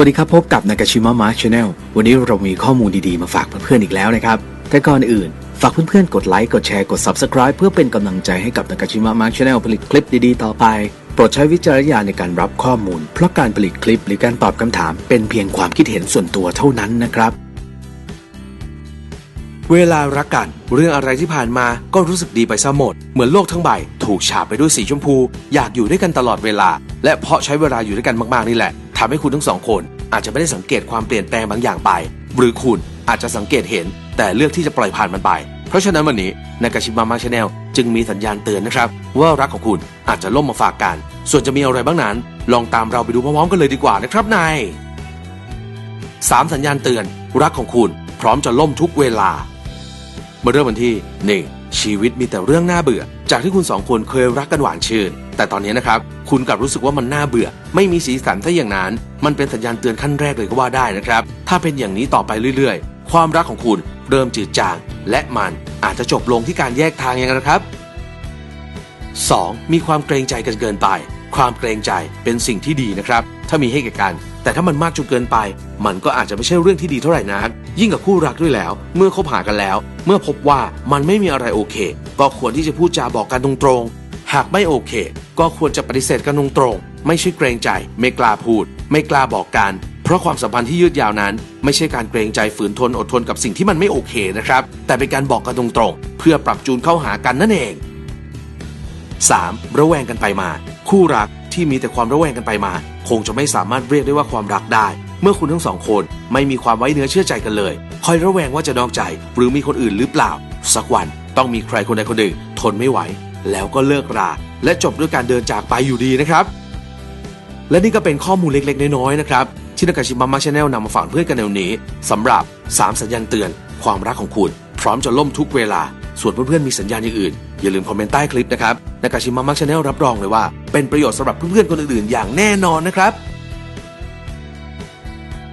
วัสดีครับพบกับนากาชิมะมาร์ชแนลวันนี้เรามีข้อมูลดีๆ มาฝากเพื่อนๆอีกแล้วนะครับ แต่ก่อนอื่น ฝากเพื่อนๆ กดไลค์กดแชร์กด Subscribe เพื่อเป็นกำลังใจให้กับนากาชิมะมาร์ชแนลผลิตคลิปดีๆ ต่อไป โปรดใช้วิจารณญาณในการรับข้อมูล เพราะการผลิตคลิปหรือการตอบคำถาม เป็นเพียงความคิดเห็นส่วนตัวเท่านั้นนะครับ เวลารักกัน เรื่องอะไรที่ผ่านมาก็รู้สึกดีไปซะหมด เหมือนโลกทั้งใบ ถูกฉาบไปด้วยสีชมพู อยากอยู่ด้วยกันตลอดเวลา และเพราะใช้เวลาอยู่ด้วยกันมากๆนี่แหละ ทำให้คุณทั้งสองคน อาจจะไม่ได้สังเกตความเปลี่ยนแปลงบางอย่างไป หรือคุณอาจจะสังเกตเห็น แต่เลือกที่จะปล่อยผ่านมันไป เพราะฉะนั้นวันนี้นากาชิมะมาชาแนลจึงมีสัญญาณเตือนนะครับ ว่ารักของคุณอาจจะล่มมาฝากกัน ส่วนจะมีอะไรบ้างนั้น ลองตามเราไปดูพร้อมๆกันเลยดีกว่านะครับนายสามสัญญาณเตือน รักของคุณพร้อมจะล่มทุกเวลา มาเริ่มกันที่หนึ่ง ชีวิตมีแต่เรื่องน่าเบื่อ จากที่คุณสองคนเคยรักกันหวานชื่น แต่ตอนนี้นะครับ คุณกลับรู้สึกว่ามันน่าเบื่อ ไม่มีสีสันถ้าอย่างนั้น มันเป็นสัญญาณเตือนขั้นแรกเลยก็ว่าได้นะครับ ถ้าเป็นอย่างนี้ต่อไปเรื่อยๆ ความรักของคุณเริ่มจืดจาง และมันอาจจะจบลงที่การแยกทางยังไงนะครับ 2. มีความเกรงใจกันเกินไป ความเกรงใจเป็นสิ่งที่ดีนะครับ ถ้ามีให้แก่กัน แต่ถ้ามันมากจนเกินไป มันก็อาจจะไม่ใช่เรื่องที่ดีเท่าไหร่นัก ยิ่งกับคู่รักด้วยแล้ว เมื่อคบหากันแล้ว เมื่อพบว่ามันไม่มีอะไรโอเค ก็ควรที่จะพูดจาบอกกันตรงๆ หากไม่โอเค ก็ควรจะปฏิเสธกันตรงๆ ไม่ใช่เกรงใจ ไม่กล้าพูด ไม่กล้าบอกกันเพราะความสัมพันธ์ที่ยืดยาวนั้น ไม่ใช่การเกรงใจฝืนทนอดทนกับสิ่งที่มันไม่โอเคนะครับ แต่เป็นการบอกกันตรงๆ เพื่อปรับจูนเข้าหากันนั่นเอง 3. ระแวงกันไปมา คู่รักที่มีแต่ความระแวงกันไปมา คงจะไม่สามารถเรียกได้ว่าความรักได้ เมื่อคุณทั้งสองคนไม่มีความไว้เนื้อเชื่อใจกันเลย คอยระแวงว่าจะนอกใจ หรือมีคนอื่นหรือเปล่า สักวันต้องมีใครคนใดคนหนึ่งทนไม่ไหว แล้วก็เลิกรา และจบด้วยการเดินจากไปอยู่ดีนะครับ และนี่ก็เป็นข้อมูลเล็กๆ น้อยๆนะครับที่นากาชิมะมาชาแนลนำมาฝากเพื่อนกันในวันนี้สำหรับ 3 สัญญาณเตือน ความรักของคุณ พร้อมจะล่มทุกเวลา ส่วนเพื่อนๆมีสัญญาณอย่างอื่น อย่าลืมคอมเมนต์ใต้คลิปนะครับนากาชิมะมาชาแนลรับรองเลยว่า เป็นประโยชน์สำหรับเพื่อนๆคนอื่นๆ อย่างแน่นอนนะครับ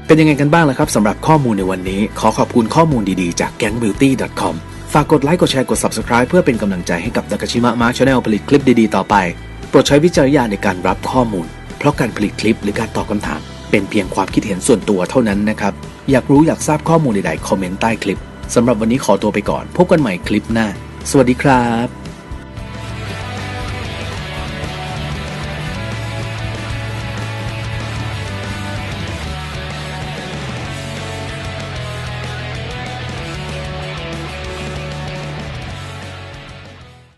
เป็นยังไงกันบ้างล่ะครับสำหรับข้อมูลในวันนี้ ขอขอบคุณข้อมูลดีๆจาก gangbeauty.com ฝากกดไลค์กดแชร์กด Subscribe เพื่อเป็นกำลังใจให้กับนากาชิมะมาชาแนลผลิตคลิปดีๆต่อไป โปรดใช้วิจารณญาณในการรับข้อมูล เพราะการผลิตคลิปหรือการตอบคำถาม เป็นเพียงความคิดเห็นส่วนตัวเท่านั้นนะครับอยากรู้อยากทราบข้อมูลใดๆคอมเมนต์ใต้คลิปสำหรับวันนี้ขอตัวไปก่อน พบกันใหม่คลิปหน้า สวัสดีครับ